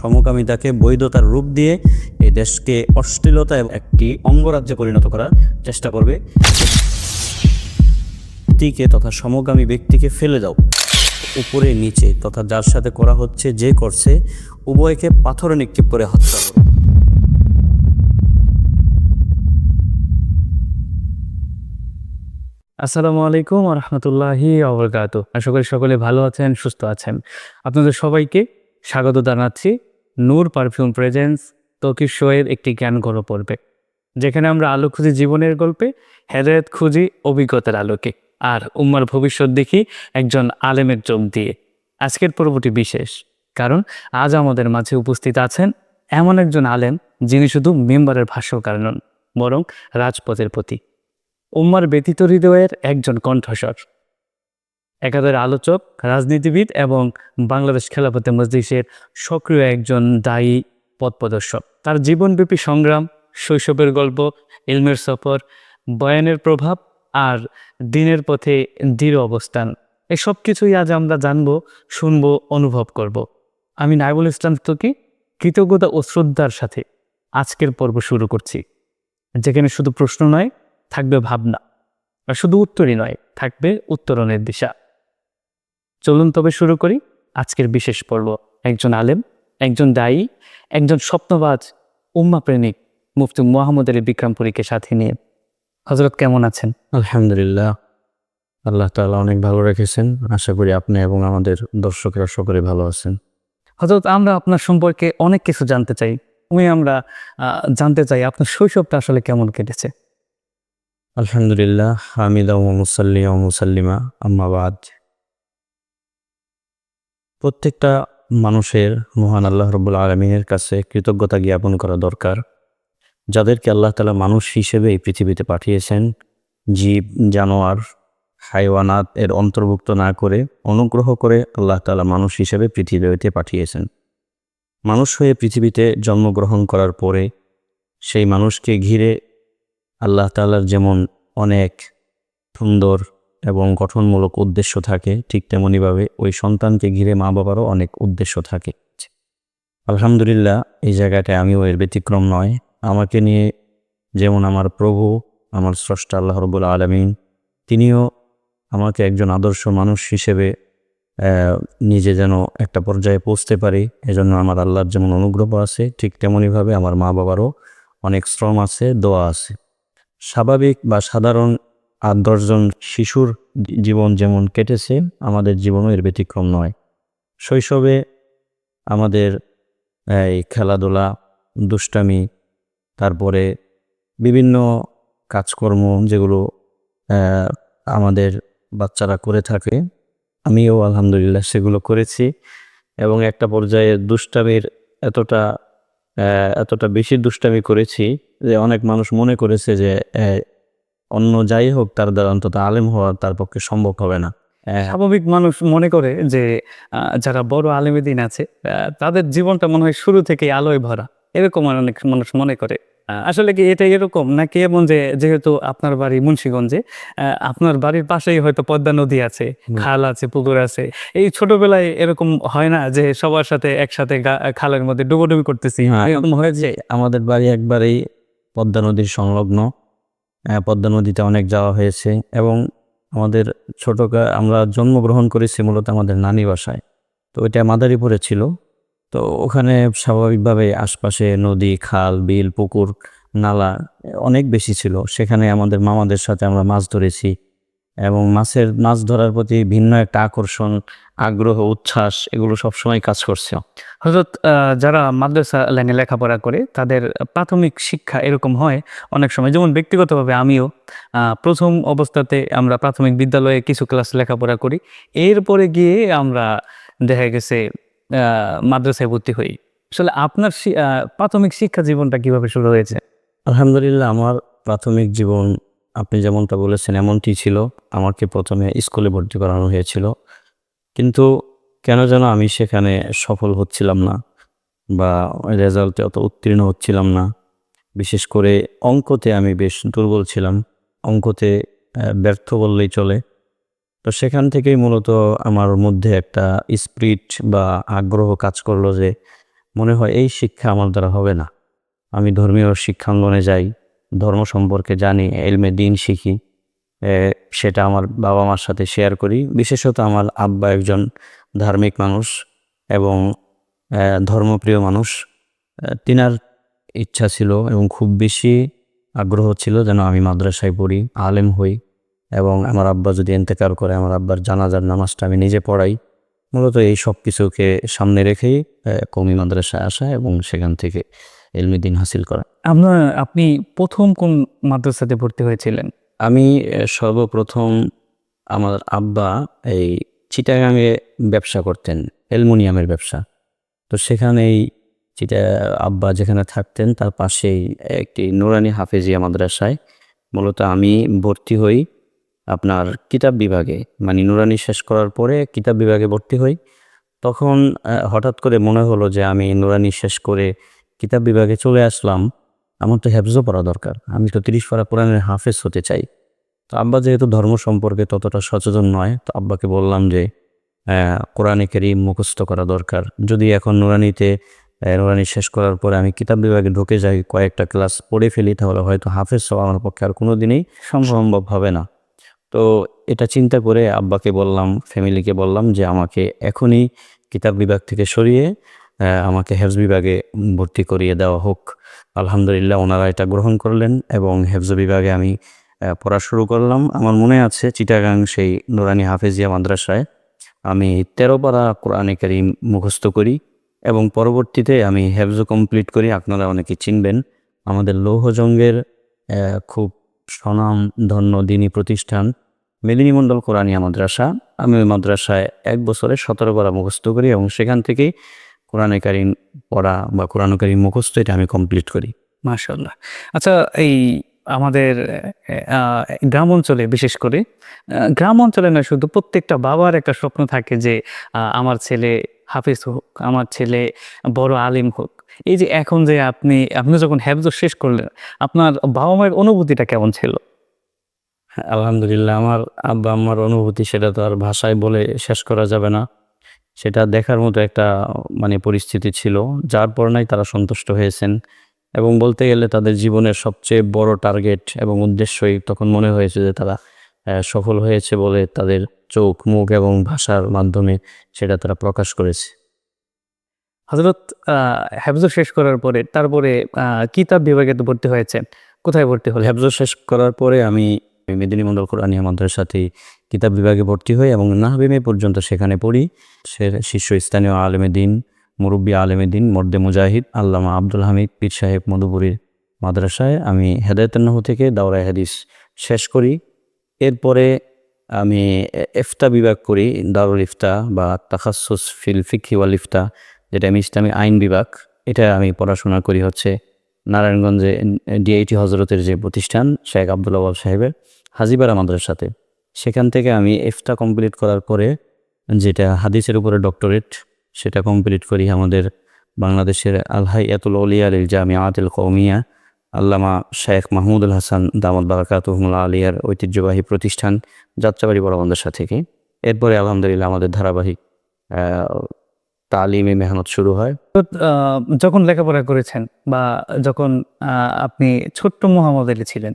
সমকামিতাকে বৈধতার রূপ দিয়ে এই দেশকে অশ্লীলতা একটি অঙ্গরাজ্যে পরিণত করার চেষ্টা করবে। ব্যক্তিকে তথা সমগামী ব্যক্তিকে ফেলে দাও। উপরে নিচে তথা যার সাথে করা হচ্ছে যে করছে, উভয়কে পাথরে নিক্ষেপ করে হত্যা করো। আসসালামু আলাইকুম রহমতুল্লাহি অবরকাত আশা করি সকলে ভালো আছেন, সুস্থ আছেন। আপনাদের সবাইকে স্বাগত জানাচ্ছি নূর পারফিউম প্রেজেন্স তকির শোয়ের একটি জ্ঞান গড় পর্বে, যেখানে আমরা আলো খুঁজি জীবনের গল্পে হেদায়ত খুঁজি অভিজ্ঞতার আলোকে আর উম্মার ভবিষ্যৎ দেখি একজন আলেমের চোখ দিয়ে। আজকের পর্বটি বিশেষ, কারণ আজ আমাদের মাঝে উপস্থিত আছেন এমন একজন আলেম যিনি শুধু মেম্বারের ভাষ্যকার নন, বরং রাজপথের প্রতি উম্মার ব্যতীত হৃদয়ের একজন কণ্ঠস্বর। একাধারে আলোচক, রাজনীতিবিদ এবং বাংলাদেশ খেলাফতে মজলিসের সক্রিয় একজন দায়ী পথপ্রদর্শক তার জীবনব্যাপী সংগ্রাম, শৈশবের গল্প, ইলমের সফর, বয়ানের প্রভাব আর দিনের পথে দৃঢ় অবস্থান, এসব কিছুই আজ আমরা জানব, শুনব, অনুভব করব। আমি নাইবুল ইসলাম তোকে, কৃতজ্ঞতা ও শ্রদ্ধার সাথে আজকের পর্ব শুরু করছি। যেখানে শুধু প্রশ্ন নয়, থাকবে ভাবনা। আর শুধু উত্তরই নয়, থাকবে উত্তরণের দিশা। চলুন তবে শুরু করি আজকের বিশেষ পর্ব। একজন আলেম একজন দায়ী একজন স্বপ্নবাজ উম্মা প্রেমিক মুফতি মোহাম্মদ আলী বিক্রমপুরীকে সাথে নিয়ে। হজরত কেমন আছেন? আলহামদুলিল্লাহ। আল্লাহ তাআলা অনেক ভালো রেখেছেন। আশা করি আপনি এবং আমাদের দর্শকেরা সকলে ভালো আছেন। হজরত আমরা আপনার সম্পর্কে অনেক কিছু জানতে চাই। উনি আমরা জানতে চাই আপনার শৈশবটা আসলে কেমন কেটেছে? আলহামদুলিল্লাহ হামিদা ও মুসাল্লি মুসাল্লিমা আম্মাবাদ প্রত্যেকটা মানুষের মহান আল্লাহ রব্বুল আলমিনের কাছে কৃতজ্ঞতা জ্ঞাপন করা দরকার। যাদেরকে আল্লাহ তালা মানুষ হিসেবে এই পৃথিবীতে পাঠিয়েছেন, জীব, জানোয়ার, হাইওয়ানাত এর অন্তর্ভুক্ত না করে অনুগ্রহ করে আল্লাহ তালা মানুষ হিসেবে পৃথিবীতে পাঠিয়েছেন। মানুষ হয়ে পৃথিবীতে জন্মগ্রহণ করার পরে সেই মানুষকে ঘিরে আল্লাহ তাআলার যেমন অনেক সুন্দর এবং গঠনমূলক উদ্দেশ্য থাকে, ঠিক তেমনিভাবে ওই সন্তানকে ঘিরে মা বাবারও অনেক উদ্দেশ্য থাকে। আলহামদুলিল্লাহ, এই জায়গাটায় আমিও এর ব্যতিক্রম নয়। আমাকে নিয়ে যেমন আমার প্রভু, আমার স্রষ্টা আল্লাহ রবুল আলমিন, তিনিও আমাকে একজন আদর্শ মানুষ হিসেবে নিজে যেন একটা পর্যায়ে পৌঁছতে পারি, এজন্য আমার আল্লাহর যেমন অনুগ্রহ আছে, ঠিক তেমনিভাবে আমার মা বাবারও অনেক শ্রম আছে, দোয়া আছে। স্বাভাবিক বা সাধারণ আট দশজন শিশুর জীবন যেমন কেটেছে, আমাদের জীবনও এর ব্যতিক্রম নয়। শৈশবে আমাদের, এই খেলাধুলা, দুষ্টামি, তারপরে বিভিন্ন কাজকর্ম যেগুলো আমাদের বাচ্চারা করে থাকে, আমিও আলহামদুলিল্লাহ সেগুলো করেছি। এবং একটা পর্যায়ে দুষ্টামির এতটা এতটা বেশি দুষ্টামি করেছি যে অনেক মানুষ মনে করেছে যে অন্য যাই হোক তার দ্বারা অন্তত আলেম হওয়া তার পক্ষে সম্ভব হবে না। স্বাভাবিক মানুষ মনে করে যে যারা বড় আলেমেদিন আছে তাদের জীবনটা মনে হয় শুরু থেকে আলোয় ভরা। এরকম অনেক মানুষ মনে করে। আসলে কি এটা এরকম? নাকি এমন যে যেহেতু আপনার বাড়ি মুন্সিগঞ্জে আপনার বাড়ির পাশেই হয়তো পদ্মা নদী আছে খাল আছে পুকুর আছে। এই ছোটবেলায় এরকম হয় না যে সবার সাথে একসাথে খালের মধ্যে ডুবোডুবি করতেছি? হ্যাঁ, এরকম হয়েছে আমাদের বাড়ি একবারেই পদ্মা নদীর সংলগ্ন। পদ্মা নদীতে অনেক যাওয়া হয়েছে এবং আমাদের ছোটো আমরা জন্মগ্রহণ করেছি মূলত আমাদের নানি বাসায়। তো ওইটা মাদারীপুরে ছিল। তো ওখানে স্বাভাবিকভাবে আশপাশে নদী, খাল, বিল, পুকুর, নালা অনেক বেশি ছিল। সেখানে আমাদের মামাদের সাথে আমরা মাছ ধরেছি। এবং মাছের, মাছ ধরার প্রতি ভিন্ন একটা আকর্ষণ, আগ্রহ, উচ্ছ্বাস, এগুলো সবসময় কাজ করছে। হজরত যারা মাদ্রাসা লাইনে লেখাপড়া করে, তাদের প্রাথমিক শিক্ষা এরকম হয় অনেক সময়। যেমন ব্যক্তিগতভাবে আমিও প্রথম অবস্থাতে আমরা প্রাথমিক বিদ্যালয়ে কিছু ক্লাস লেখাপড়া করি। এরপরে গিয়ে আমরা দেখা গেছে মাদ্রাসায় ভর্তি হই। আসলে আপনার প্রাথমিক শিক্ষা জীবনটা কীভাবে শুরু হয়েছে? আলহামদুলিল্লাহ, আমার প্রাথমিক জীবন আপনি যেমনটা বলেছেন, এমনটি ছিল। আমাকে প্রথমে স্কুলে ভর্তি করানো হয়েছিল। কিন্তু কেন যেন আমি সেখানে সফল হচ্ছিলাম না বা রেজাল্টে অত উত্তীর্ণ হচ্ছিলাম না। বিশেষ করে অঙ্কতে আমি বেশ দুর্বল ছিলাম। অঙ্কতে ব্যর্থ বললেই চলে। তো সেখান থেকেই মূলত আমার মধ্যে একটা স্পিরিট বা আগ্রহ কাজ করল যে মনে হয় এই শিক্ষা আমার দ্বারা হবে না। আমি ধর্মীয় শিক্ষাঙ্গনে যাই। ধর্ম সম্পর্কে জানি, এলমে দিন শিখি সেটা আমার বাবা মার সাথে শেয়ার করি। বিশেষত আমার আব্বা একজন ধার্মিক মানুষ এবং ধর্মপ্রিয় মানুষ। তিনার ইচ্ছা ছিল এবং খুব বেশি আগ্রহ ছিল যেন আমি মাদ্রাসায় পড়ি, আলেম হই এবং আমার আব্বা যদি এন্তেকার করে, আমার আব্বার জানাজার নামাজটা আমি নিজে পড়াই। মূলত এই সব কিছুকে সামনে রেখেই কমি মাদ্রাসায় আসা এবং সেখান থেকে এলমি দিন হাসিল করা। আপনার আপনি প্রথম কোন মাদ্রাসাতে ভর্তি হয়েছিলেন? আমি সর্বপ্রথম আমার আব্বা এই চিটাগাঙে ব্যবসা করতেন অ্যালুমিনিয়ামের ব্যবসা। তো সেখানেই চিটা আব্বা যেখানে থাকতেন তার পাশেই একটি নুরানি হাফেজিয়া মাদ্রাসায়। মূলত আমি ভর্তি হই আপনার কিতাব বিভাগে। মানে নুরানি শেষ করার পরে কিতাব বিভাগে ভর্তি হই। তখন হঠাৎ করে মনে হলো যে আমি নুরানি শেষ করে কিতাব বিভাগে চলে আসলাম, আমার তো হেফজও পড়া দরকার। আমি তো তিরিশ পারা কোরআনের হাফেজ হতে চাই। তো আব্বা যেহেতু ধর্ম সম্পর্কে ততটা সচেতন নয়, তো আব্বাকে বললাম যে কোরআনে কেরিম মুখস্থ করা দরকার। যদি এখন নুরানিতে নুরানি শেষ করার পরে আমি কিতাব বিভাগে ঢুকে যাই, কয়েকটা ক্লাস পড়ে ফেলি, তাহলে হয়তো হাফেজ হওয়া আমার পক্ষে আর কোনো দিনই সম্ভব হবে না। তো এটা চিন্তা করে আব্বাকে বললাম ফ্যামিলিকে বললাম যে, আমাকে এখনই কিতাব বিভাগ থেকে সরিয়ে আমাকে হেফজ বিভাগে ভর্তি করিয়ে দেওয়া হোক। আলহামদুলিল্লাহ ওনারা এটা গ্রহণ করলেন এবং হেফজ বিভাগে আমি পড়া শুরু করলাম। আমার মনে আছে চিটাগাং সেই নুরানি হাফেজিয়া মাদ্রাসায় আমি তেরো পারা কোরআনে কারিম মুখস্থ করি এবং পরবর্তীতে আমি হেফজ কমপ্লিট করি। আপনারা অনেকে চিনবেন, আমাদের লৌহজঙ্গের খুব স্বনাম ধন্য দিনী প্রতিষ্ঠান মেদিনী মণ্ডল কোরআনিয়া মাদ্রাসা। আমি ওই মাদ্রাসায় এক বছরে সতেরো পারা মুখস্থ করি এবং সেখান থেকেই কোরআনে কারিম পড়া বা কোরআন কারিম মুখস্থ এটা আমি কমপ্লিট করি। মাশাল্লাহ আচ্ছা এই আমাদের গ্রাম অঞ্চলে বিশেষ করে গ্রাম অঞ্চলে না শুধু প্রত্যেকটা বাবার একটা স্বপ্ন থাকে যে আমার ছেলে হাফিজ হোক আমার ছেলে বড় আলিম হোক। এই যে এখন যে আপনি আপনি যখন হ্যাফজ শেষ করলেন আপনার বাবা মায়ের অনুভূতিটা কেমন ছিল? আলহামদুলিল্লাহ আমার আব্বা আম্মার অনুভূতি সেটা তো আর ভাষায় বলে শেষ করা যাবে না। সেটা দেখার মতো একটা মানে পরিস্থিতি ছিল যার পর নাই তারা সন্তুষ্ট হয়েছেন। এবং বলতে গেলে তাদের জীবনের সবচেয়ে বড় টার্গেট এবং উদ্দেশ্যই তখন মনে হয়েছে যে তারা সফল হয়েছে বলে তাদের চোখ মুখ এবং ভাষার মাধ্যমে সেটা তারা প্রকাশ করেছে। হজরত হ্যাফজ শেষ করার পরে তারপরে কিতাব বিভাগে তো ভর্তি হয়েছেন। কোথায় ভর্তি হলেন? হেফজ শেষ করার পরে আমি মেদিনী মন্ডল কোরআনিয়া মাদ্রাসাতে কিতাব বিভাগে ভর্তি হই এবং নাহবিমে পর্যন্ত সেখানে পড়ি। সে শীর্ষস্থানীয় আলেমে দিন, মুরব্বী আলেমে দিন, মর্দে মুজাহিদ, আল্লামা আব্দুল হামিদ, পীর সাহেব মধুপুরীর মাদ্রাসায় আমি হেদায়তন্নাহ থেকে দাওরায় হাদিস শেষ করি। এরপরে আমি এ- ইফতা বিভাগ করি, দারুল ইফতা বা তাখাসুস ফিল ফিকি ওয়াল ইফতা, যেটা আমি ইসলামী আইন বিভাগ। এটা আমি পড়াশোনা করি হচ্ছে নারায়ণগঞ্জে ডিআইটি হজরতের যে প্রতিষ্ঠান, শেখ আবদুল্লাহ সাহেবের হাজিবারা মাদ্রাসাতে। সেখান থেকে আমি ইফতা কমপ্লিট করার পরে যেটা হাদিসের উপরে ডক্টরেট সেটা কমপ্লিট করি আমাদের বাংলাদেশের আলহাই এতুল অলিয়া আলীর জামিয়া আতিল কৌমিয়া আল্লামা শেখ মাহমুদুল হাসান দামদ বারাকাতুহমুল্লা আলিয়ার ঐতিহ্যবাহী প্রতিষ্ঠান যাত্রাবাড়ি বড় মাদ্রাসা থেকে এরপরে আলহামদুলিল্লাহ আমাদের ধারাবাহিক তালিমে মেহনত শুরু হয়। যখন লেখাপড়া করেছেন বা যখন আপনি ছোট্ট মোহাম্মদ আলী ছিলেন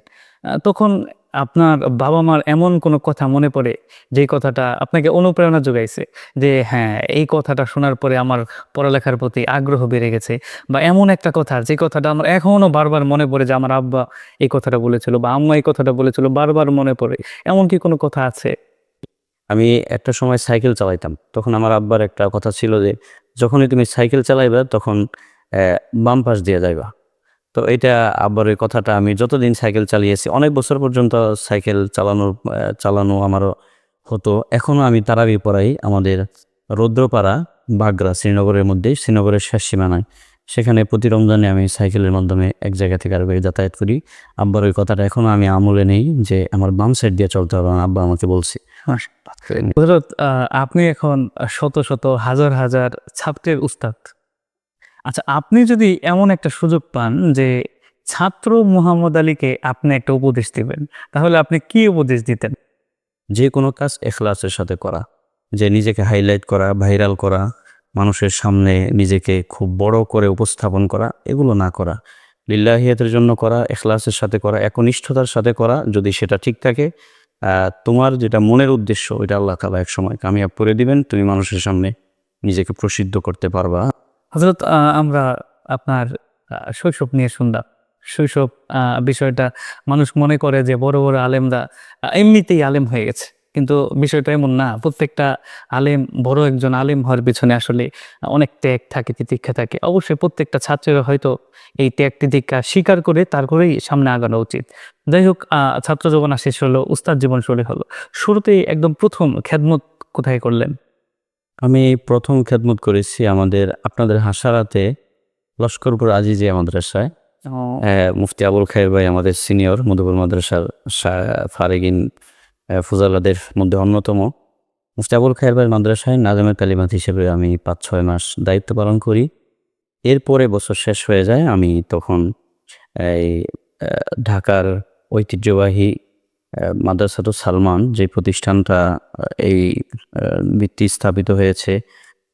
তখন আপনার বাবা মার এমন কোনো কথা মনে পড়ে যেই কথাটা আপনাকে অনুপ্রেরণা যোগাইছে যে হ্যাঁ এই কথাটা শোনার পরে আমার পড়ালেখার প্রতি আগ্রহ বেড়ে গেছে। বা এমন একটা কথা যে কথাটা আমার এখনও বারবার মনে পড়ে যে, আমার আব্বা এই কথাটা বলেছিল বা আম্মা এই কথাটা বলেছিল, বারবার মনে পড়ে। এমন কি কোনো কথা আছে? আমি একটা সময় সাইকেল চালাইতাম। তখন আমার আব্বার একটা কথা ছিল যে, যখনই তুমি সাইকেল চালাইবা, তখন বাম পাশ দিয়ে যাইবা। তো এটা আব্বার ওই কথাটা আমি যতদিন সাইকেল চালিয়েছি, অনেক বছর পর্যন্ত সাইকেল চালানোর চালানো আমারও হতো। এখনও আমি তারাবি পড়াই আমাদের রৌদ্রপাড়া বাগরা শ্রীনগরের মধ্যেই শ্রীনগরের শেষ সীমানায়। সেখানে প্রতি রমজানে আমি সাইকেলের মাধ্যমে এক জায়গা থেকে জায়গায় যাতায়াত করি। আব্বার ওই কথাটা এখনও আমি আমলে নেই যে আমার বাম সাইড দিয়ে চলতে হবে আব্বা আমাকে বলছে। আপনি এখন শত শত, হাজার হাজার ছাত্রের উস্তাদ। আচ্ছা আপনি যদি এমন একটা সুযোগ পান যে ছাত্র মুহাম্মদ আলীকে আপনি একটা উপদেশ দিবেন, তাহলে আপনি কি উপদেশ দিতেন? যে কোনো কাজ এখলাসের সাথে করা, যে নিজেকে হাইলাইট করা ভাইরাল করা, মানুষের সামনে নিজেকে খুব বড় করে উপস্থাপন করা, এগুলো না করা। লিল্লাহিয়াতের জন্য করা, এখলাসের সাথে করা, একনিষ্ঠতার সাথে করা, যদি সেটা ঠিক থাকে তোমার যেটা মনের উদ্দেশ্য, ওইটা আল্লাহ তালা এক সময় কামিয়াব করে দিবেন, তুমি মানুষের সামনে নিজেকে প্রসিদ্ধ করতে পারবা। হজরত আমরা আপনার শৈশব নিয়ে শুনলাম। শৈশব বিষয়টা মানুষ মনে করে যে বড় বড় আলেমরা এমনিতেই আলেম হয়ে গেছে। কিন্তু বিষয়টা এমন না, প্রত্যেকটা আলেম, বড় একজন আলেম হওয়ার পিছনে আসলে অনেক ত্যাগ থাকে, তিতিক্ষা থাকে। অবশ্যই প্রত্যেকটা ছাত্রের হয়তো এই ত্যাগ, তিতিক্ষা স্বীকার করে তারপরেই সামনে আগানো উচিত। যাই হোক ছাত্র জীবন শেষ হলো, উস্তাদ জীবন শুরু হলো। শুরুতেই একদম প্রথম খেদমত কোথায় করলেন? আমি প্রথম খেদমত করেছি আমাদের আপনাদের হাসারাতে লস্করপুর আজিজিয়া মাদ্রাসায়। আহ, মুফতি আবুল খায়ের ভাই আমাদের সিনিয়র মধুপুর মাদ্রাসার সা- ফারেগিন আহ, ফুজালাদের মধ্যে অন্যতম। মুফতি আবুল খায়ের ভাই মাদ্রাসায় নাজামের কালিমাত হিসেবে আমি পাঁচ ছয় মাস দায়িত্ব পালন করি। এরপরে বছর শেষ হয়ে যায় আমি তখন এই আহ, ঢাকার ঐতিহ্যবাহী মাদ্রাসাতু সালমান যে প্রতিষ্ঠানটা এই ভিত্তি স্থাপিত হয়েছে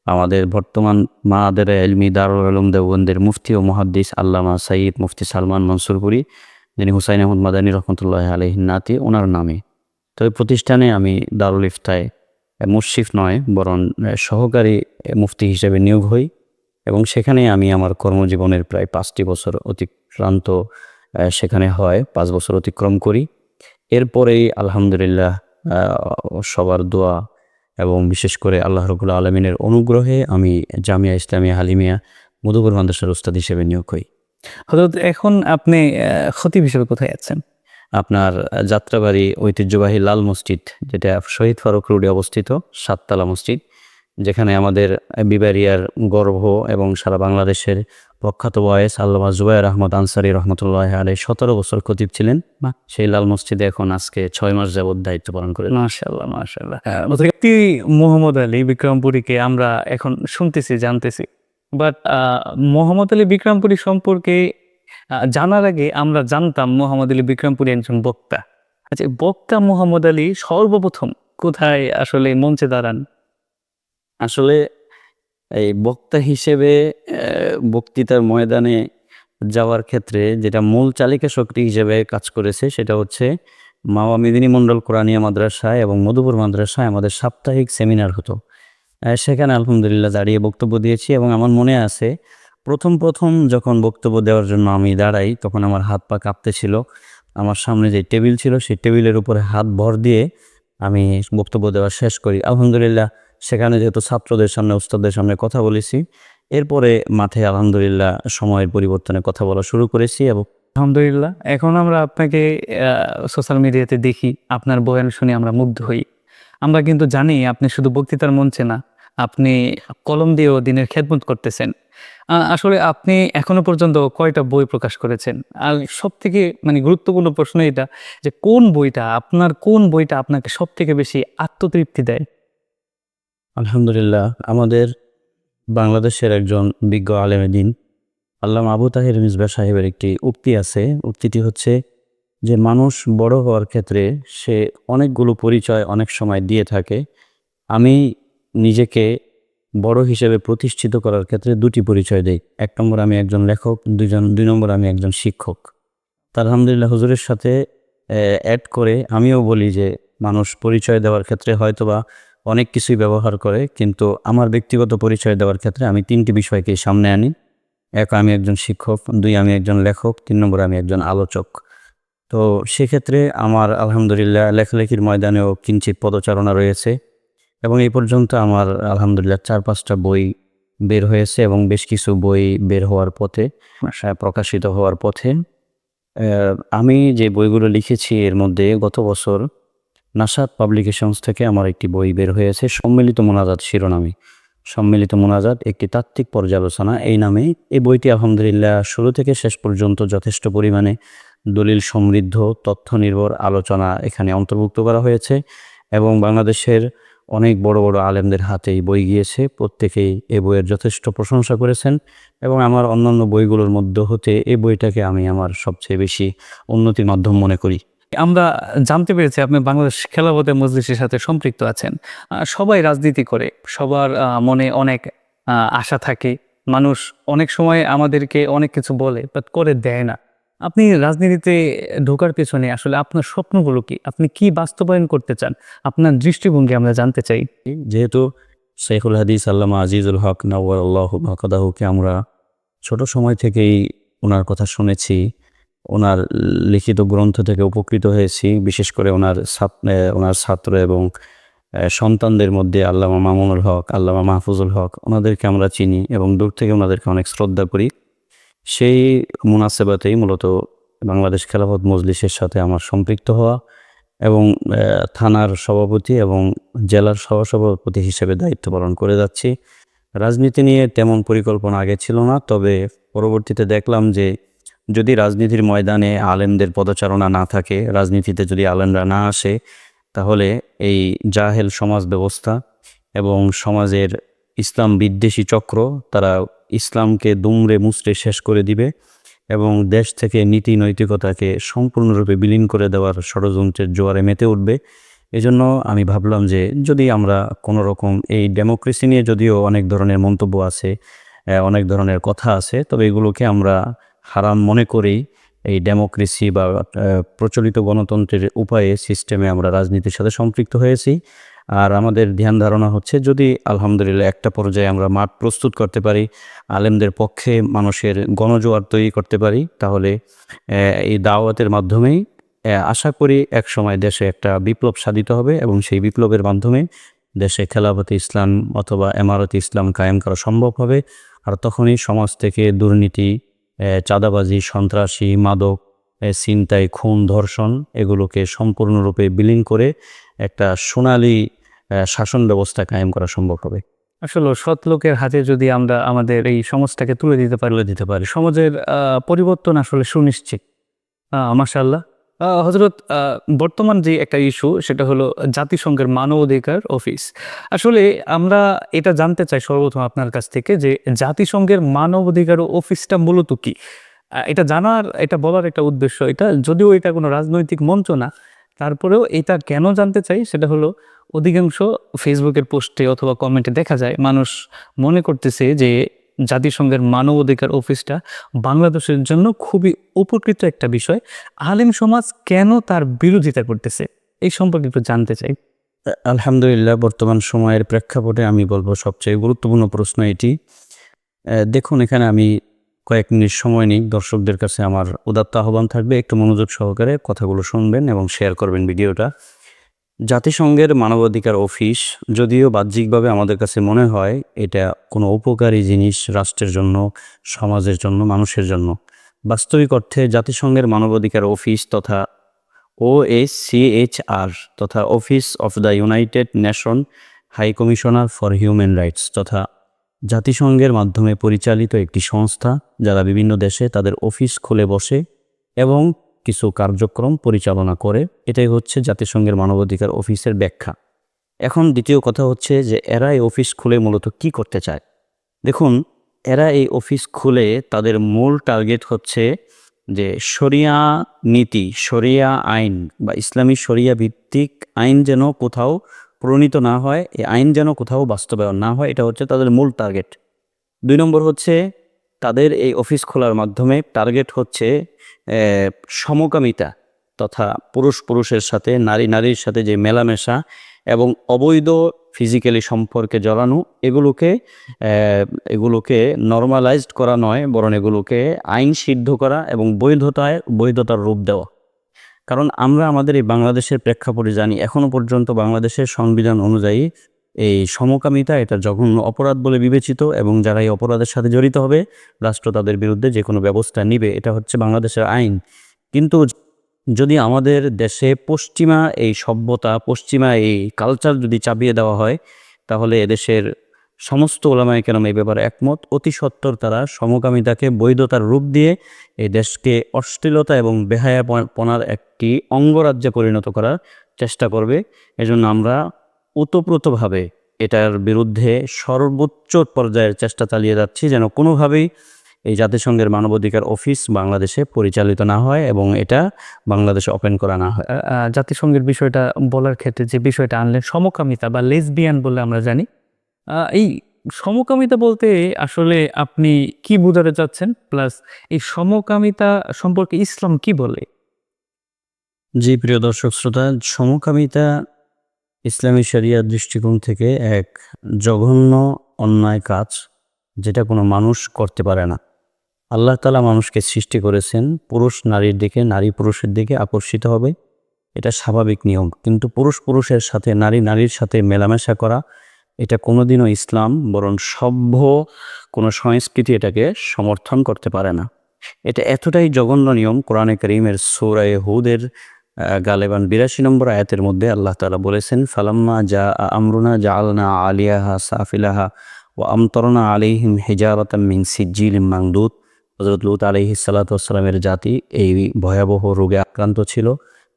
আমাদের বর্তমান মাদের এলমি দারুল আলম দেওবন্দের মুফতি ও মুহাদ্দিস আল্লামা সাইদ মুফতি সালমান মনসুরপুরি যিনি হুসাইন আহমদ মাদানী রহমতুল্লাহ আলহ নাতি ওনার নামে। তো এই প্রতিষ্ঠানে আমি দারুল ইফতায় আহ, মুশরিফ নয় বরং সহকারী মুফতি হিসেবে নিয়োগ হই এবং সেখানে আমি আমার কর্মজীবনের প্রায় পাঁচটি বছর অতিক্রান্ত সেখানে হয় পাঁচ বছর অতিক্রম করি। এরপরেই আলহামদুলিল্লাহ সবার দোয়া এবং বিশেষ করে আল্লাহ রবুল্লা আলমিনের অনুগ্রহে আমি জামিয়া ইসলামিয়া হালিমিয়া মধুপুর মাদ্রাসার উস্তাদ হিসেবে নিয়োগ হই। হজরত এখন আপনি খতিব হিসেবে কোথায় আছেন? আপনার যাত্রাবাড়ি ঐতিহ্যবাহী লাল মসজিদ যেটা শহীদ ফারুক রোডে অবস্থিত সাততলা মসজিদ যেখানে আমাদের বিবারিয়ার গর্ভ এবং সারা বাংলাদেশের প্রখ্যাত বয়েস আল্লামা জুবাইর আহমদ আনসারি রহমতুল্লাহ আলাই সতেরো বছর খতিব ছিলেন। সেই লাল মসজিদে এখন আজকে ছয় মাস যাবৎ দায়িত্ব পালন করে মাশাল্লাহ মাশাল্লাহ ব্যক্তি মোহাম্মদ আলী বিক্রমপুরীকে আমরা এখন শুনতেছি, জানতেছি। বাট মোহাম্মদ আলী বিক্রমপুরী সম্পর্কে জানার আগে আমরা জানতাম মোহাম্মদ আলী বিক্রমপুরী একজন বক্তা। আচ্ছা বক্তা মোহাম্মদ আলী সর্বপ্রথম কোথায় আসলে মঞ্চে দাঁড়ান? আসলে এই বক্তা হিসেবে বক্তৃতার ময়দানে যাওয়ার ক্ষেত্রে যেটা মূল চালিকা শক্তি হিসেবে কাজ করেছে সেটা হচ্ছে মাওয়া মেদিনী মণ্ডল কোরআনিয়া মাদ্রাসায় এবং মধুপুর মাদ্রাসায় আমাদের সাপ্তাহিক সেমিনার হতো। সেখানে আলহামদুলিল্লাহ দাঁড়িয়ে বক্তব্য দিয়েছি এবং আমার মনে আছে প্রথম প্রথম যখন বক্তব্য দেওয়ার জন্য আমি দাঁড়াই তখন আমার হাত পা কাঁপতেছিল আমার সামনে যে টেবিল ছিল সেই টেবিলের উপরে হাত ভর দিয়ে আমি বক্তব্য দেওয়া শেষ করি। আলহামদুলিল্লাহ সেখানে যেহেতু ছাত্রদের সামনে উস্তাদের সামনে কথা বলেছি। এরপরে মাঠে আলহামদুলিল্লাহ সময়ের পরিবর্তনে কথা বলা শুরু করেছি এবং আলহামদুলিল্লাহ, এখন আমরা আপনাকে সোশ্যাল মিডিয়াতে দেখি, আপনার বয়ান শুনে আমরা মুগ্ধ হই। আমরা কিন্তু জানি আপনি শুধু বক্তৃতার মঞ্চে না, আপনি কলম দিয়েও দিনের খেদমত করতেছেন। আসলে আপনি এখনও পর্যন্ত কয়টা বই প্রকাশ করেছেন? আর সব থেকে মানে গুরুত্বপূর্ণ প্রশ্ন এটা যে কোন বইটা, আপনার কোন বইটা আপনাকে সব থেকে বেশি আত্মতৃপ্তি দেয়? আলহামদুলিল্লাহ, আমাদের বাংলাদেশের একজন বিজ্ঞ আলেম দিন আল্লাহ আবু তাহির মিসবা সাহেবের একটি উক্তি আছে। উক্তিটি হচ্ছে যে, মানুষ বড় হওয়ার ক্ষেত্রে সে অনেকগুলো পরিচয় অনেক সময় দিয়ে থাকে। আমি নিজেকে বড় হিসেবে প্রতিষ্ঠিত করার ক্ষেত্রে দুটি পরিচয় দেই। এক নম্বর, আমি একজন লেখক দুজন দুই নম্বর, আমি একজন শিক্ষক। তার আলহামদুলিল্লাহ, হুজুরের সাথে অ্যাড করে আমিও বলি যে, মানুষ পরিচয় দেওয়ার ক্ষেত্রে হয়তোবা অনেক কিছুই ব্যবহার করে কিন্তু আমার ব্যক্তিগত পরিচয় দেওয়ার ক্ষেত্রে আমি তিনটি বিষয়কে সামনে আনি। এক আমি একজন শিক্ষক দুই আমি একজন লেখক তিন নম্বর আমি একজন আলোচক। তো সেক্ষেত্রে আমার আলহামদুলিল্লাহ লেখালেখির ময়দানেও কিঞ্চিত পদচারণা রয়েছে এবং এই পর্যন্ত আমার আলহামদুলিল্লাহ চার পাঁচটা বই বের হয়েছে এবং বেশ কিছু বই বের হওয়ার পথে আহ, প্রকাশিত হওয়ার পথে। আমি যে বইগুলো লিখেছি এর মধ্যে গত বছর নাসাদ পাবলিকেশনস থেকে আমার একটি বই বের হয়েছে, সম্মিলিত মোনাজাত শিরোনামে। সম্মিলিত মোনাজাত একটি তাত্ত্বিক পর্যালোচনা। এই নামে এই বইটি আলহামদুলিল্লাহ শুরু থেকে শেষ পর্যন্ত যথেষ্ট পরিমাণে দলিল সমৃদ্ধ তথ্য নির্ভর আলোচনা এখানে অন্তর্ভুক্ত করা হয়েছে এবং বাংলাদেশের অনেক বড় বড় আলেমদের হাতে এই বই গিয়েছে। প্রত্যেকেই এ বইয়ের যথেষ্ট প্রশংসা করেছেন এবং আমার অন্যান্য বইগুলোর মধ্য হতে এই বইটাকে আমি আমার সবচেয়ে বেশি উন্নতির মাধ্যম মনে করি। আমরা জানতে পেরেছি আপনি বাংলাদেশ খেলাফতে মজলিসের সাথে সম্পৃক্ত আছেন। সবাই রাজনীতি করে, সবার মনে অনেক আশা থাকে। মানুষ অনেক সময় আমাদেরকে অনেক কিছু বলে বাট করে দেয় না। আপনি রাজনীতিতে ঢোকার পেছনে আসলে আপনার স্বপ্নগুলো কি? আপনি কি বাস্তবায়ন করতে চান? আপনার দৃষ্টিভঙ্গি আমরা জানতে চাই। যেহেতু শেখুল হাদিস আল্লামা আজিজুল হক নওয়ার আল্লাহ বাকাদাহুকে আমরা ছোট সময় থেকেই ওনার কথা শুনেছি। ওনার লিখিত গ্রন্থ থেকে উপকৃত হয়েছি, বিশেষ করে ওনার ওনার ছাত্র এবং সন্তানদের মধ্যে আল্লামা মামুনুল হক, আল্লামা মাহফুজুল হক, ওনাদেরকে আমরা চিনি এবং দূর থেকে ওনাদেরকে অনেক শ্রদ্ধা করি। সেই মুনাসেবাতেই মূলত বাংলাদেশ খেলাফত মজলিসের সাথে আমার সম্পৃক্ত হওয়া এবং থানার সভাপতি এবং জেলার সহসভাপতি হিসেবে দায়িত্ব পালন করে যাচ্ছি। রাজনীতি নিয়ে তেমন পরিকল্পনা আগে ছিল না, তবে পরবর্তীতে দেখলাম যে যদি রাজনীতির ময়দানে আলেমদের পদচারণা না থাকে, রাজনীতিতে যদি আলেমরা না আসে, তাহলে এই জাহেল সমাজ ব্যবস্থা এবং সমাজের ইসলাম বিদ্বেষী চক্র তারা ইসলামকে দুমড়ে মুচড়ে শেষ করে দিবে এবং দেশ থেকে নীতি নৈতিকতাকে সম্পূর্ণরূপে বিলীন করে দেওয়ার ষড়যন্ত্রের জোয়ারে মেতে উঠবে। এজন্য আমি ভাবলাম যে যদি আমরা কোনো রকম এই ডেমোক্রেসি নিয়ে যদিও অনেক ধরনের মন্তব্য আছে অনেক ধরনের কথা আছে, তবে এগুলোকে আমরা হারাম মনে করেই এই ডেমোক্রেসি বা প্রচলিত গণতন্ত্রের উপায়ে সিস্টেমে আমরা রাজনীতির সাথে সম্পৃক্ত হয়েছি। আর আমাদের ধ্যান ধারণা হচ্ছে, যদি আলহামদুলিল্লাহ একটা পর্যায়ে আমরা মাঠ প্রস্তুত করতে পারি, আলেমদের পক্ষে মানুষের গণজোয়ার তৈরি করতে পারি, তাহলে এই দাওয়াতের মাধ্যমেই আশা করি এক সময় দেশে একটা বিপ্লব সাধিত হবে এবং সেই বিপ্লবের মাধ্যমে দেশে খেলাফতে ইসলাম অথবা এমারতে ইসলাম কায়েম করা সম্ভব হবে। আর তখনই সমাজ থেকে দুর্নীতি চাঁদাবাজি সন্ত্রাসী মাদক চিন্তাই খুন ধর্ষণ এগুলোকে সম্পূর্ণরূপে বিলীন করে একটা সোনালী শাসন ব্যবস্থা কায়েম করা সম্ভব হবে। আসলে সৎ লোকের হাতে যদি আমরা আমাদের এই সমাজটাকে তুলে দিতে পারি দিতে পারি। সমাজের পরিবর্তন আসলে সুনিশ্চিত। মাশাল্লাহ হজরত বর্তমান যে একটা ইস্যু সেটা হলো জাতিসংঘের মানবাধিকার অফিস আসলে আমরা এটা জানতে চাই সর্বপ্রথম আপনার কাছ থেকে যে জাতিসংঘের মানবাধিকার অফিসটা মূলত কি? এটা জানার, এটা বলার একটা উদ্দেশ্য এটা। যদিও এটা কোনো রাজনৈতিক মঞ্চ না, তারপরেও এটা কেন জানতে চাই সেটা হলো অধিকাংশ ফেসবুকের পোস্টে অথবা কমেন্টে দেখা যায়, মানুষ মনে করতেছে যে জাতিসংঘের মানবাধিকার অফিসটা বাংলাদেশের জন্য খুবই উপকৃত একটা বিষয়। আলেম সমাজ কেন তার বিরোধিতা করতেছে? এই সম্পর্কে একটু জানতে চাই। আলহামদুলিল্লাহ, বর্তমান সময়ের প্রেক্ষাপটে আমি বলব সবচেয়ে গুরুত্বপূর্ণ প্রশ্ন এটি। দেখুন, এখানে আমি কয়েক মিনিট সময় নিই। দর্শকদের কাছে আমার উদাত্ত আহ্বান থাকবে। একটু মনোযোগ সহকারে কথাগুলো শুনবেন এবং শেয়ার করবেন ভিডিওটা। জাতিসংঘের মানবাধিকার অফিস, যদিও বাহ্যিকভাবে আমাদের কাছে মনে হয় এটা কোনো উপকারী জিনিস রাষ্ট্রের জন্য, সমাজের জন্য, মানুষের জন্য। বাস্তবিক অর্থে জাতিসংঘের মানবাধিকার অফিস তথা O S C H R তথা office of the United Nation, high commissioner for human rights তথা জাতিসংঘের মাধ্যমে পরিচালিত একটি সংস্থা, যারা বিভিন্ন দেশে তাদের অফিস খুলে বসে এবং কিছু কার্যক্রম পরিচালনা করে, এটাই হচ্ছে জাতিসংঘের মানবাধিকার অফিসের ব্যাখ্যা। এখন দ্বিতীয় কথা হচ্ছে যে এরা এই অফিস খুলে মূলত কি করতে চায়? দেখুন, এরা এই অফিস খুলে তাদের মূল টার্গেট হচ্ছে যে শরিয়া নীতি, শরিয়া আইন বা ইসলামী শরিয়া ভিত্তিক আইন যেন কোথাও প্রণীত না হয়, এই আইন যেন কোথাও বাস্তবায়ন না হয়, এটা হচ্ছে তাদের মূল টার্গেট। দুই নম্বর হচ্ছে তাদের এই অফিস খোলার মাধ্যমে টার্গেট হচ্ছে সমকামিতা তথা পুরুষ পুরুষের সাথে নারী নারীর সাথে যে মেলামেশা এবং অবৈধ ফিজিক্যালি সম্পর্কে জড়ানো, এগুলোকে এগুলোকে নর্মালাইজড করা নয়, বরং এগুলোকে আইন সিদ্ধ করা এবং বৈধতায়, বৈধতার রূপ দেওয়া। কারণ আমরা আমাদের এই বাংলাদেশের প্রেক্ষাপটে জানি এখনও পর্যন্ত বাংলাদেশের সংবিধান অনুযায়ী এই সমকামিতা এটা জঘন্য অপরাধ বলে বিবেচিত এবং যারা এই অপরাধের সাথে জড়িত হবে, রাষ্ট্র তাদের বিরুদ্ধে যে কোনো ব্যবস্থা নিবে, এটা হচ্ছে বাংলাদেশের আইন। কিন্তু যদি আমাদের দেশে পশ্চিমা এই সভ্যতা, পশ্চিমা এই কালচার যদি চাপিয়ে দেওয়া হয়, তাহলে এদেশের সমস্ত ওলামায় কেন এই ব্যাপারে একমত। অতি সত্বর তারা সমকামিতাকে বৈধতার রূপ দিয়ে এই দেশকে অশ্লীলতা এবং বেহায়াপনার একটি অঙ্গরাজ্যে পরিণত করার চেষ্টা করবে। এজন্য আমরা ওতপ্রোতভাবে এটার বিরুদ্ধে সর্বোচ্চ পর্যায়ের চেষ্টা চালিয়ে যাচ্ছি যেন কোনোভাবেই এই জাতিসংঘের মানবাধিকার অফিস বাংলাদেশে পরিচালিত না হয় এবং এটা বাংলাদেশে ওপেন করা না হয়। জাতিসংঘের বিষয়টা বলার ক্ষেত্রে যে বিষয়টা আনলেন সমকামিতা বা লেসবিয়ান বলে আমরা জানি। এই সমকামিতা বলতে আসলে আপনি কি বোঝাতে চাচ্ছেন? প্লাস এই সমকামিতা সম্পর্কে ইসলাম কি বলে? জি প্রিয় দর্শক শ্রোতা সমকামিতা ইসলামী শরিয়ার দৃষ্টিকোণ থেকে এক জঘন্য অন্যায় কাজ যেটা কোনো মানুষ করতে পারে না। আল্লাহ তালা মানুষকে সৃষ্টি করেছেন, পুরুষ নারীর দিকে, নারী পুরুষের দিকে আকর্ষিত হবে, এটা স্বাভাবিক নিয়ম। কিন্তু পুরুষ পুরুষের সাথে, নারী নারীর সাথে মেলামেশা করা, এটা কোনোদিনও ইসলাম বরং সভ্য কোনো সংস্কৃতি এটাকে সমর্থন করতে পারে না। এটা এতটাই জঘন্য নিয়ম, কোরআনে করিমের সৌরায়ে হুদের গালেবান বিরাশি নম্বর আয়াতের মধ্যে আল্লাহ তালা বলেছেন, ফালাম্মা জা আমরুনা জাআলনা আলিয়াহা সাফিলাহা ও আমতরনা আলিহিম হিজারতাম মিন সিজ্জিল মাংদুদ। হজরত লুত আলিহি সাল্লাতামের জাতি এই ভয়াবহ রোগে আক্রান্ত ছিল।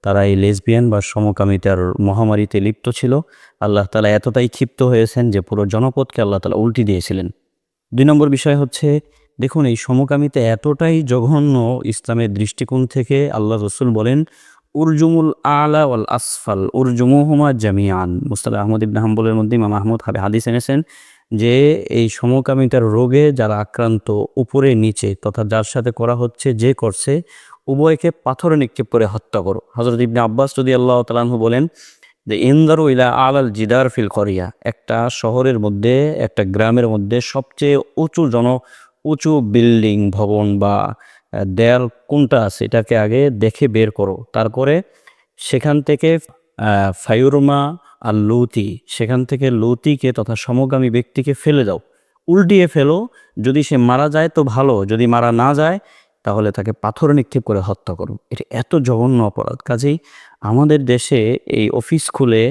তারা এই লেসবিয়ান বা সমকামিতার মহামারীতে লিপ্ত ছিল। আল্লাহ তালা এতটাই ক্ষিপ্ত হয়েছেন যে পুরো জনপদকে আল্লাহ তালা উল্টি দিয়েছিলেন। দুই নম্বর বিষয় হচ্ছে, দেখুন এই সমকামিতা এতটাই জঘন্য ইসলামের দৃষ্টিকোণ থেকে আল্লাহ রসুল বলেন উরজুমুল আলা ওয়াল আসফাল, উরজুমুহুমা জামিয়ান মুস্তাদ আহমদ ইবনে হাম্বলের মধ্যে ইমাম আহমদ হাবে হাদিস এনেছেন যে, এই সমকামিতার রোগে যারা আক্রান্ত উপরে নিচে তথা যার সাথে করা হচ্ছে যে করছে, উভয়কে পাথরে নিক্ষেপ করে হত্যা করো। হজরত ইবনে আব্বাস যদি আল্লাহ তালাহু বলেন যে ইন্দারু ইলা আল আল জিদার ফিল করিয়া একটা শহরের মধ্যে, একটা গ্রামের মধ্যে সবচেয়ে উঁচু জন, উঁচু বিল্ডিং, ভবন বা দেয়াল কোনটা আছে এটাকে আগে দেখে বের করো। তারপরে সেখান থেকে ফায়ুরমা আর লৌতি, সেখান থেকে লৌতিকে তথা সমগামী ব্যক্তিকে ফেলে দাও। উল্টিয়ে ফেলো, যদি সে মারা যায় তো ভালো, যদি মারা না যায় তাহলে তাকে পাথর নিক্ষেপ করে হত্যা করো। এটা এত জঘন্য অপরাধ। কাজেই আমাদের দেশে এই অফিস খুলে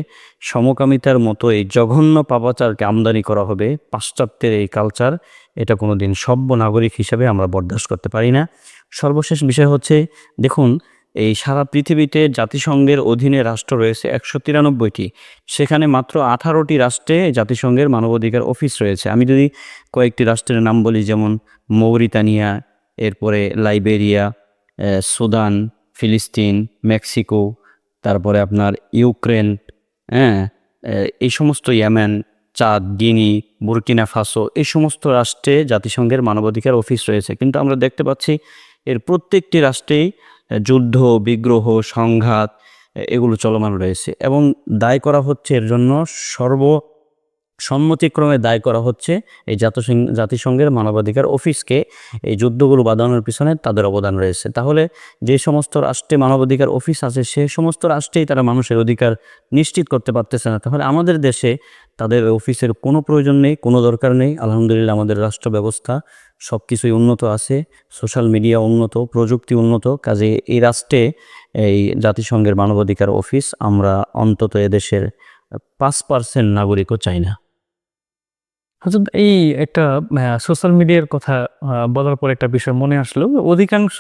সমকামিতার মতো এই জঘন্য পাপাচারকে আমদানি করা হবে। পাশ্চাত্যের এই কালচার এটা কোনো দিন সভ্য নাগরিক হিসাবে আমরা বরদাস্ত করতে পারি না। সর্বশেষ বিষয় হচ্ছে, দেখুন, এই সারা পৃথিবীতে জাতিসংঘের অধীনে রাষ্ট্র রয়েছে একশো তিরানব্বইটি। সেখানে মাত্র আঠারোটি রাষ্ট্রে জাতিসংঘের মানবাধিকার অফিস রয়েছে। আমি যদি কয়েকটি রাষ্ট্রের নাম বলি, যেমন মৌরিতানিয়া, এরপরে লাইবেরিয়া সুদান, ফিলিস্তিন, মেক্সিকো তারপরে আপনার ইউক্রেন হ্যাঁ এই সমস্ত ইয়ামেন, চাঁদ, গিনি, বুরকিনা ফাসো, এই সমস্ত রাষ্ট্রে জাতিসংঘের মানবাধিকার অফিস রয়েছে। কিন্তু আমরা দেখতে পাচ্ছি এর প্রত্যেকটি রাষ্ট্রেই যুদ্ধ, বিগ্রহ, সংঘাত এগুলো চলমান রয়েছে। এবং দায় করা হচ্ছে এর জন্য সর্ব সম্মতিক্রমে দায় করা হচ্ছে এই জাতিসংঘ জাতিসংঘের মানবাধিকার অফিসকে এই যুদ্ধগুলো বাঁধানোর পিছনে তাদের অবদান রয়েছে। তাহলে যে সমস্ত রাষ্ট্রে মানবাধিকার অফিস আছে, সে সমস্ত রাষ্ট্রেই তারা মানুষের অধিকার নিশ্চিত করতে পারতেছে না। তাহলে আমাদের দেশে তাদের অফিসের কোনো প্রয়োজন নেই, কোনো দরকার নেই। আলহামদুলিল্লাহ আমাদের রাষ্ট্র ব্যবস্থা সব কিছুই উন্নত আছে, সোশ্যাল মিডিয়া উন্নত, প্রযুক্তি উন্নত। কাজে এই রাষ্ট্রে এই জাতিসংঘের মানবাধিকার অফিস আমরা অন্তত এদেশের পাঁচ পার্সেন্ট নাগরিকও চাই না। এই একটা সোশ্যাল মিডিয়ার কথা বলার পর একটা বিষয় মনে আসলো অধিকাংশ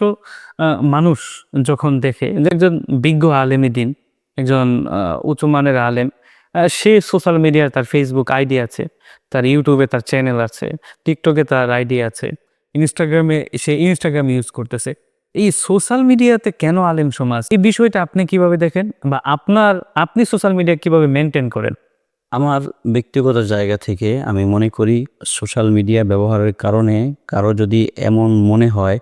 মানুষ যখন দেখে একজন বিজ্ঞ আলেমী দিন একজন আহ, উঁচু মানের আলেম সে সোশ্যাল মিডিয়ার তার ফেসবুক আইডি আছে তার ইউটিউবে তার চ্যানেল আছে টিকটকে তার আইডি আছে ইনস্টাগ্রামে সে ইনস্টাগ্রাম ইউজ করতেছে। এই সোশ্যাল মিডিয়াতে কেন আলেম সমাজ? এই বিষয়টা আপনি কীভাবে দেখেন বা আপনার আপনি সোশ্যাল মিডিয়া কীভাবে মেনটেন করেন? আমার ব্যক্তিগত জায়গা থেকে আমি মনে করি সোশ্যাল মিডিয়া ব্যবহারের কারণে কারও যদি এমন মনে হয়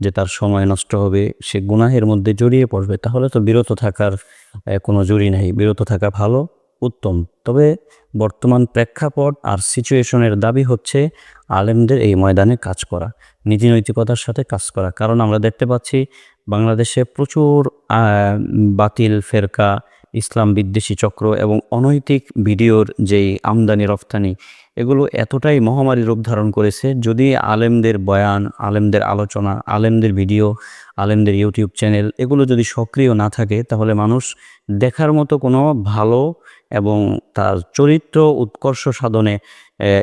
যে তার সময় নষ্ট হবে, সে গুনাহের মধ্যে জড়িয়ে পড়বে, তাহলে তো বিরত থাকার কোনো জুরি নেই। বিরত থাকা ভালো, উত্তম। তবে বর্তমান প্রেক্ষাপট আর সিচুয়েশনের দাবি হচ্ছে আলেমদের এই ময়দানে কাজ করা, নীতি নৈতিকতার সাথে কাজ করা। কারণ আমরা দেখতে পাচ্ছি, বাংলাদেশে প্রচুর বাতিল, ফেরকা ইসলাম বিদ্বেষী চক্র এবং অনৈতিক ভিডিওর যেই আমদানি, রফতানি, এগুলো এতটাই মহামারী রূপ ধারণ করেছে, যদি আলেমদের বয়ান, আলেমদের আলোচনা, আলেমদের ভিডিও, আলেমদের ইউটিউব চ্যানেল এগুলো যদি সক্রিয় না থাকে, তাহলে মানুষ দেখার মতো কোনো ভালো এবং তার চরিত্র উৎকর্ষ সাধনে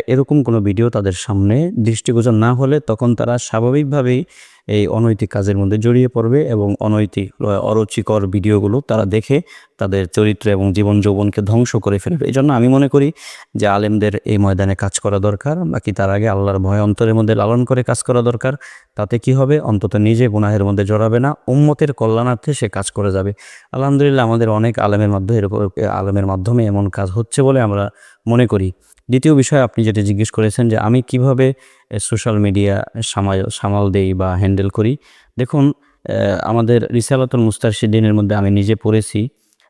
এরকম কোনো ভিডিও তাদের সামনে দৃষ্টিগোচর না হলে তখন তারা স্বাভাবিকভাবেই এই অনৈতিক কাজের মধ্যে জড়িয়ে পড়বে এবং অনৈতিক অরুচিকর ভিডিওগুলো তারা দেখে তাদের চরিত্র এবং জীবন যৌবনকে ধ্বংস করে ফেলবে। এই জন্য আমি মনে করি যে আলেমদের এই ময়দানে কাজ করা দরকার, বাকি তার আগে আল্লাহর ভয় অন্তরের মধ্যে লালন করে কাজ করা দরকার। তাতে কি হবে? অন্তত নিজে গুনাহের মধ্যে জড়াবে না, উম্মতের কল্যাণার্থে সে কাজ করে যাবে। আলহামদুলিল্লাহ, আমাদের অনেক আলেমের মাধ্যমে এরকম, আলেমের মাধ্যমে এমন কাজ হচ্ছে বলে আমরা মনে করি। দ্বিতীয় বিষয় আপনি যেটা জিজ্ঞেস করেছেন যে আমি কীভাবে সোশ্যাল মিডিয়া সামাল সামাল দেই বা হ্যান্ডেল করি। দেখুন আমাদের রিসালাতুল মুস্তারশিদিনের মধ্যে আমি নিজে পড়েছি।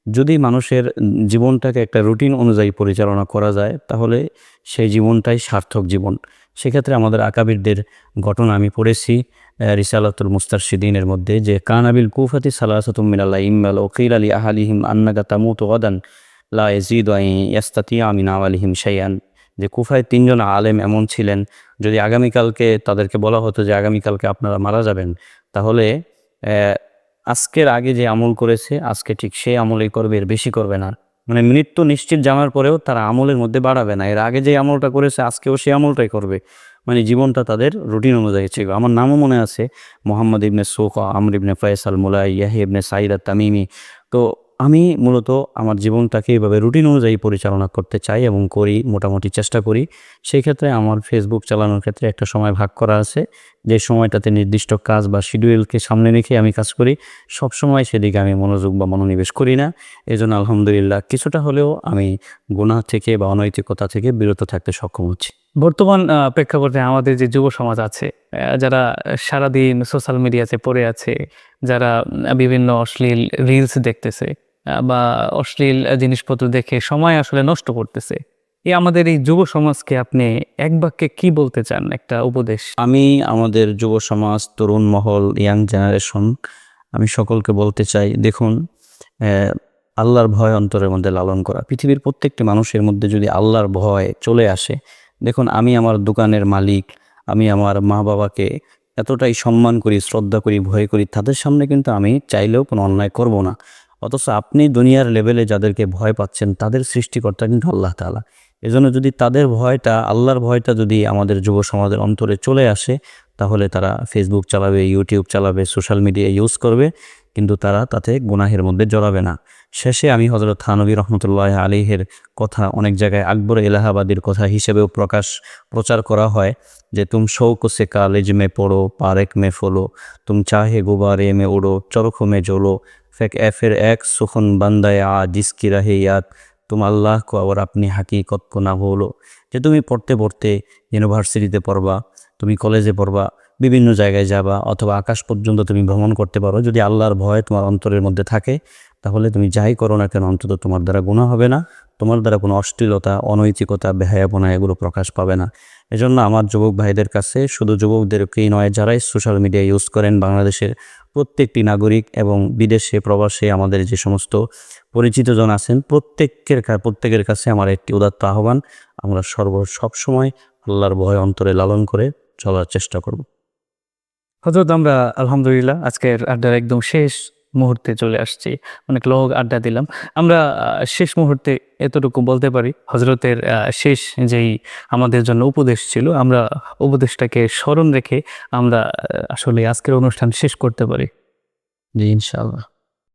যদি মানুষের জীবনটাকে একটা রুটিন অনুযায়ী পরিচালনা করা যায়, তাহলে সেই জীবনটাই সার্থক জীবন। সেক্ষেত্রে আমাদের আকাবিরদের ঘটনা আমি পড়েছি রিসালাতুল মুস্তারশিদিনের মধ্যে যে কানাবিল কুফাতি সালাসাতুম মিনাল্লাহ ইম্মাল ওকিল আলী আহালিহিম আন্নাগা তামুত ওয়াদান লা ইয়াজিদ ইয়াস্তাতি আমিন আওয়ালিহিম শাইয়ান যে কুফায় তিনজন আলেম এমন ছিলেন, যদি আগামীকালকে তাদেরকে বলা হতো যে আগামীকালকে আপনারা মারা যাবেন, তাহলে আজকের আগে যে আমল করেছে, আজকে ঠিক সেই আমলই করবে, এর বেশি করবে না। মানে মৃত্যু নিশ্চিত জানার পরেও তারা আমলের মধ্যে বাড়াবে না। এর আগে যে আমলটা করেছে, আজকেও সেই আমলটাই করবে। মানে জীবনটা তাদের রুটিন অনুযায়ী ছিল। আমার নামও মনে আছে, মোহাম্মদ ইবনে সোকা, আমর ইবনে ফয়সাল, মুলাই ইয়াহি ইবনে সাইদা, তামিমি। তো আমি মূলত আমার জীবনটাকে এইভাবে রুটিন অনুযায়ী পরিচালনা করতে চাই এবং করি, মোটামুটি চেষ্টা করি। সেই ক্ষেত্রে আমার ফেসবুক চালানোর ক্ষেত্রে একটা সময় ভাগ করা আছে। যে সময়টাতে নির্দিষ্ট কাজ বা শিডিউলকে সামনে রেখে আমি কাজ করি সব সময় সেদিকে আমি মনোযোগ বা মনোনিবেশ করি না। এই জন্য আলহামদুলিল্লাহ কিছুটা হলেও আমি গুনাহ থেকে বা অনৈতিকতা থেকে বিরত থাকতে সক্ষম হচ্ছি। বর্তমান প্রেক্ষাপটে আমাদের যে যুব সমাজ আছে যারা সারাদিন সোশ্যাল মিডিয়াতে পড়ে আছে, যারা বিভিন্ন অশ্লীল রিলস দেখতেছে বা অশ্লীল জিনিসপত্র দেখে সময় আসলে নষ্ট করতেছে। এই আমাদের এই যুব সমাজকে আপনি এক বাক্যে কি বলতে চান? একটা উপদেশ। আমি আমাদের যুব সমাজ, তরুণ মহল, ইয়াং জেনারেশন, আমি সকলকে বলতে চাই, দেখুন আল্লাহর ভয় অন্তরের মধ্যে লালন করা। পৃথিবীর প্রত্যেকটি মানুষের মধ্যে যদি আল্লাহর ভয় চলে আসে, দেখুন, আমি আমার দোকানের মালিক, আমি আমার মা বাবাকে এতটাই সম্মান করি, শ্রদ্ধা করি, ভয় করি, তাদের সামনে কিন্তু আমি চাইলেও কোনো অন্যায় করব না। অথচ আপনি দুনিয়ার লেভেলে যাদেরকে ভয় পাচ্ছেন, তাদের সৃষ্টিকর্তা কিন্তু আল্লাহ তাআলা। এজন্য যদি তাদের ভয়টা, আল্লাহর ভয়টা যদি আমাদের যুব সমাজের অন্তরে চলে আসে, তাহলে তারা ফেসবুক চালাবে ইউটিউব চালাবে সোশ্যাল মিডিয়া ইউজ করবে, কিন্তু তারা তাতে গুনাহের মধ্যে জড়াবে না। শেষে আমি হজরত থানবী রহমতুল্লাহ আলীহের কথা অনেক জায়গায় আকবর এলাহাবাদীর কথা হিসেবেও প্রকাশ, প্রচার করা হয় যে, তুম শৌক সে কালেজ মে পড়ো, পারেক মে ফলো, তুম চাহে গুবারে মে উড়ো, চরখ মে জোলো ফেক এফের এক সুখন বান্দায় আ জিসকি রাহে ইয়াদ? তুম আল্লাহ কো আবার আপনি হাকিকত কো না ভুলো। যে তুমি পড়তে পড়তে ইউনিভার্সিটিতে পড়বা, তুমি কলেজে পড়বা, বিভিন্ন জায়গায় যাবা, অথবা আকাশ পর্যন্ত তুমি ভ্রমণ করতে পারো, যদি আল্লাহর ভয় তোমার অন্তরের মধ্যে থাকে, তাহলে তুমি যাই করো না কেন, অন্তত তোমার দ্বারা গুণা হবে না, তোমার দ্বারা কোনো অশ্লীলতা, অনৈতিকতা, বেহায়াপনা এগুলো প্রকাশ পাবে না। এজন্য আমার যুবক ভাইদের কাছে, শুধু যুবকদেরকেই নয়, যারাই সোশ্যাল মিডিয়া ইউজ করেন বাংলাদেশের প্রত্যেকটি নাগরিক এবং বিদেশে, প্রবাসে আমাদের যে সমস্ত পরিচিতজন আছেন, প্রত্যেকের প্রত্যেকের কাছে আমার একটি উদাত্ত আহ্বান। আমরা সর্ব, সবসময় আল্লাহর ভয় অন্তরে লালন করে চলার চেষ্টা করব। হজরত আমরা আলহামদুলিল্লাহ আজকের আড্ডার একদম শেষ। মুহূর্তে চলে আসছি। অনেক লোক আড্ডা দিলাম। আমরা শেষ মুহূর্তে এতটুকু বলতে পারি হজরতের শেষ যেই আমাদের জন্য উপদেশ ছিল, আমরা উপদেশটাকে স্মরণ রেখে আমরা আসলে আজকের অনুষ্ঠান শেষ করতে পারি। জি, ইনশাআল্লাহ।